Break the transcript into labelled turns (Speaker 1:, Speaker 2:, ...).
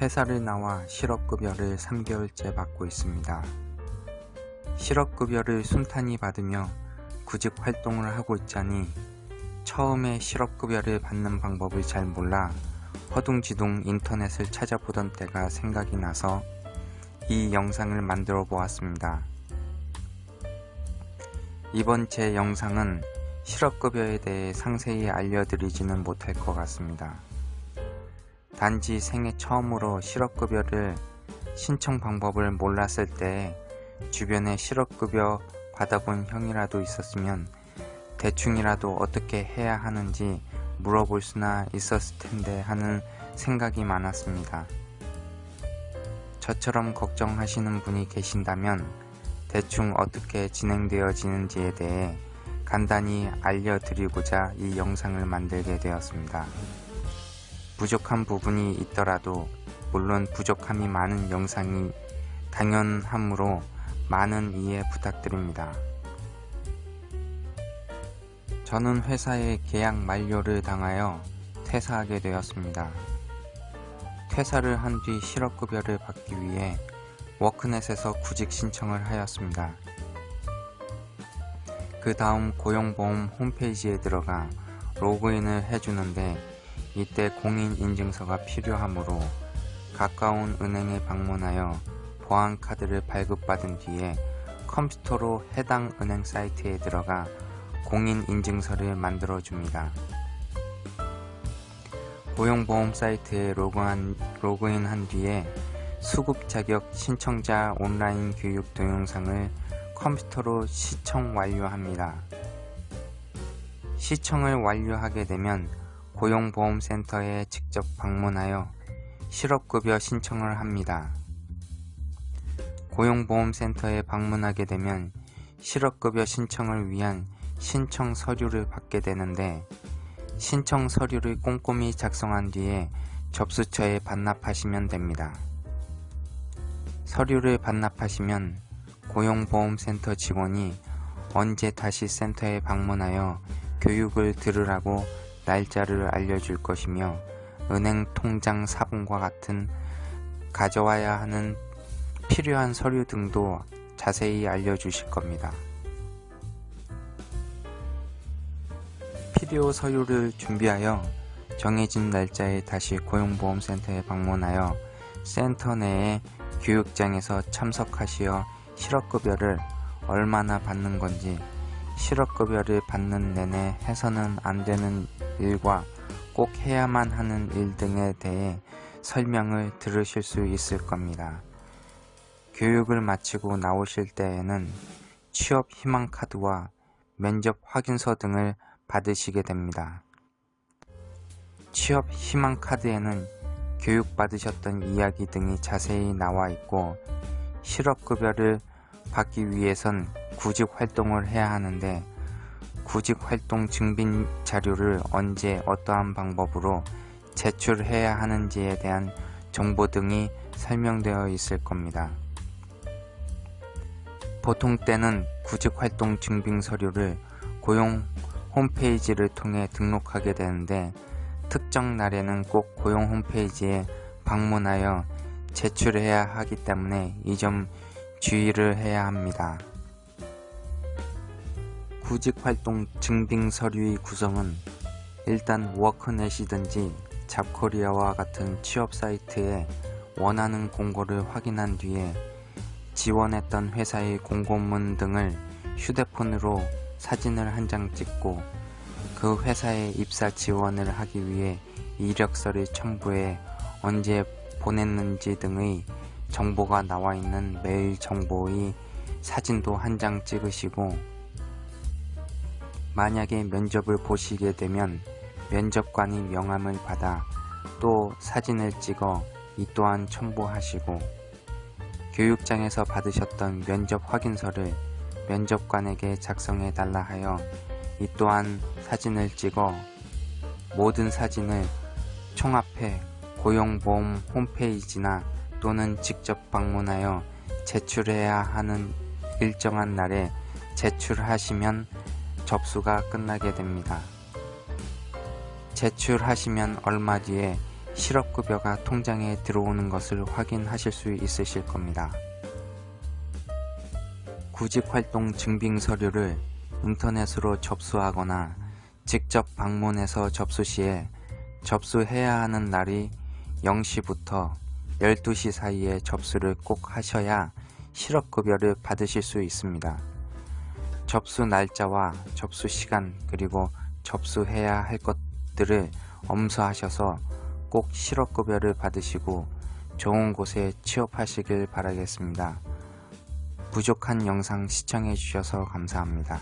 Speaker 1: 회사를 나와 실업급여를 3개월째 받고 있습니다. 실업급여를 순탄히 받으며 구직 활동을 하고 있자니 처음에 실업급여를 받는 방법을 잘 몰라 허둥지둥 인터넷을 찾아보던 때가 생각이 나서 이 영상을 만들어 보았습니다. 이번 제 영상은 실업급여에 대해 상세히 알려드리지는 못할 것 같습니다. 단지 생애 처음으로 실업급여를 신청 방법을 몰랐을 때 주변에 실업급여 받아본 형이라도 있었으면 대충이라도 어떻게 해야 하는지 물어볼 수나 있었을 텐데 하는 생각이 많았습니다. 저처럼 걱정하시는 분이 계신다면 대충 어떻게 진행되어지는지에 대해 간단히 알려드리고자 이 영상을 만들게 되었습니다. 부족한 부분이 있더라도 물론 부족함이 많은 영상이 당연하므로 많은 이해 부탁드립니다. 저는 회사의 계약 만료를 당하여 퇴사하게 되었습니다. 퇴사를 한 뒤 실업급여를 받기 위해 워크넷에서 구직 신청을 하였습니다. 그 다음 고용보험 홈페이지에 들어가 로그인을 해주는데 이때 공인인증서가 필요하므로 가까운 은행에 방문하여 보안카드를 발급받은 뒤에 컴퓨터로 해당 은행 사이트에 들어가 공인인증서를 만들어 줍니다. 고용보험 사이트에 로그한, 로그인한 뒤에 수급 자격 신청자 온라인 교육 동영상을 컴퓨터로 시청 완료합니다. 시청을 완료하게 되면 고용보험센터에 직접 방문하여 실업급여 신청을 합니다. 고용보험센터에 방문하게 되면 실업급여 신청을 위한 신청 서류를 받게 되는데 신청 서류를 꼼꼼히 작성한 뒤에 접수처에 반납하시면 됩니다. 서류를 반납하시면 고용보험센터 직원이 언제 다시 센터에 방문하여 교육을 들으라고 날짜를 알려줄 것이며 은행 통장 사본과 같은 가져와야 하는 필요한 서류 등도 자세히 알려주실 겁니다. 필요 서류를 준비하여 정해진 날짜에 다시 고용보험센터에 방문하여 센터 내에 교육장에서 참석하시어 실업급여를 얼마나 받는 건지 실업급여를 받는 내내 해서는 안 되는 일과 꼭 해야만 하는 일 등에 대해 설명을 들으실 수 있을 겁니다. 교육을 마치고 나오실 때에는 취업 희망 카드와 면접 확인서 등을 받으시게 됩니다. 취업 희망 카드에는 교육받으셨던 이야기 등이 자세히 나와 있고 실업급여를 받기 위해선 구직 활동을 해야 하는데 구직 활동 증빙 자료를 언제 어떠한 방법으로 제출해야 하는지에 대한 정보 등이 설명되어 있을 겁니다. 보통 때는 구직 활동 증빙 서류를 고용 홈페이지를 통해 등록하게 되는데 특정 날에는 꼭 고용 홈페이지에 방문하여 제출해야 하기 때문에 이 점 주의를 해야 합니다. 구직활동 증빙 서류의 구성은 일단 워크넷이든지 잡코리아와 같은 취업 사이트에 원하는 공고를 확인한 뒤에 지원했던 회사의 공고문 등을 휴대폰으로 사진을 한 장 찍고 그 회사에 입사 지원을 하기 위해 이력서를 첨부해 언제 보냈는지 등의 정보가 나와 있는 메일 정보의 사진도 한 장 찍으시고 만약에 면접을 보시게 되면 면접관이 명함을 받아 또 사진을 찍어 이 또한 첨부하시고 교육장에서 받으셨던 면접 확인서를 면접관에게 작성해 달라 하여 이 또한 사진을 찍어 모든 사진을 총합해 고용보험 홈페이지나 또는 직접 방문하여 제출해야 하는 일정한 날에 제출하시면 접수가 끝나게 됩니다. 제출하시면 얼마 뒤에 실업급여가 통장에 들어오는 것을 확인하실 수 있으실 겁니다. 구직활동 증빙 서류를 인터넷으로 접수하거나 직접 방문해서 접수 시에 접수해야 하는 날이 0시부터 12시 사이에 접수를 꼭 하셔야 실업급여를 받으실 수 있습니다. 접수 날짜와 접수 시간 그리고 접수해야 할 것들을 엄수하셔서 꼭 실업급여를 받으시고 좋은 곳에 취업하시길 바라겠습니다. 부족한 영상 시청해 주셔서 감사합니다.